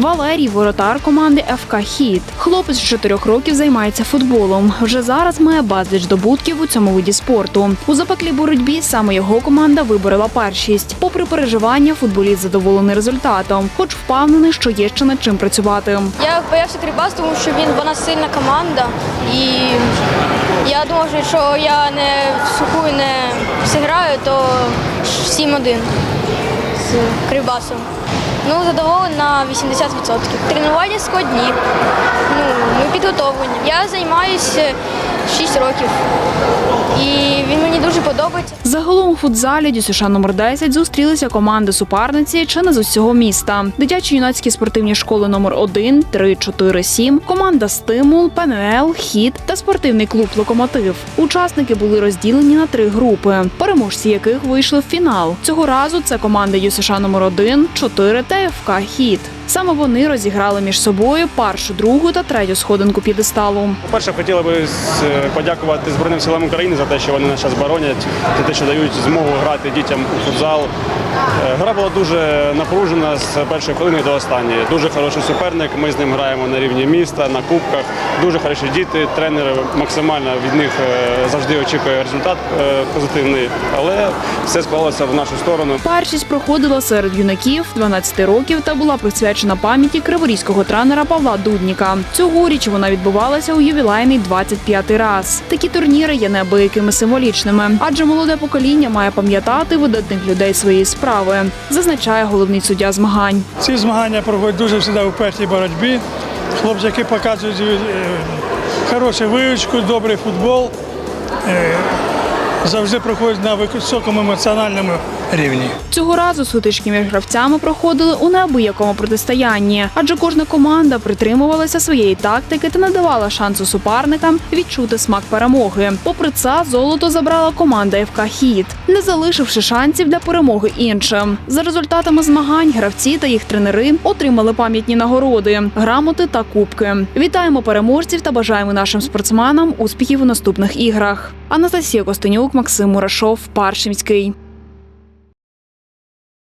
Валерій воротар команди ФК Хіт. Хлопець 4 років займається футболом. Вже зараз має безліч здобутків у цьому виді спорту. У запеклій боротьбі саме його команда виборола першість. Попри переживання, футболіст задоволений результатом, хоч впевнений, що є ще над чим працювати. Я боявся Кривбас, тому що він вона сильна команда. І я думав, що якщо я не в суху не зіграю, то 7-1 з Кривбасом. Ну, задоволена на 80%. Тренування складні. Ну, ми підготовлені. Я займаюся 6 років. І подобається. Загалом у футзалі ДЮСШ номер 10 зустрілися команди суперниці чи не з усього міста. Дитячі юнацькі спортивні школи номер 1, 3, 4, 7, команда Стимул, ПНЛ, Хіт та спортивний клуб Локомотив. Учасники були розділені на три групи, переможці яких вийшли в фінал. Цього разу це команди ДЮСШ номер 1, 4 та ФК Хіт. Саме вони розіграли між собою першу, другу та третю сходинку п'єдесталу. По-перше, хотіли би подякувати Збройним силам України за те, що вони нас зараз боронять, за те, що дають змогу грати дітям у футзал. Е, Гра була дуже напружена з першої хвилини до останньої. Дуже хороший суперник. Ми з ним граємо на рівні міста, на кубках. Дуже хороші діти. Тренер максимально від них е, завжди очікує результат е, позитивний, але все склалося в нашу сторону. Першість проходила серед юнаків 12 років та була присвячена пам'яті криворізького тренера Павла Дудніка. Цьогоріч вона відбувалася у ювілейний 25-й раз. Такі турніри є неабиякими символічними, адже молоде покоління має пам'ятати видатних людей своєї справи, зазначає головний суддя змагань. Ці змагання проходять дуже завжди у першій боротьбі. Хлопчики показують е, хорошу вивчку, добрий футбол. Е, Завжди проходять на високому емоціональному рівні. Цього разу сутички між гравцями проходили у неабиякому протистоянні, адже кожна команда притримувалася своєї тактики та не давала шансу суперникам відчути смак перемоги. Попри це, золото забрала команда ФК Хіт, не залишивши шансів для перемоги іншим. За результатами змагань гравці та їх тренери отримали пам'ятні нагороди, грамоти та кубки. Вітаємо переможців та бажаємо нашим спортсменам успіхів у наступних іграх. Анастасія Костенюк, Максим Мурашов, Паршимський.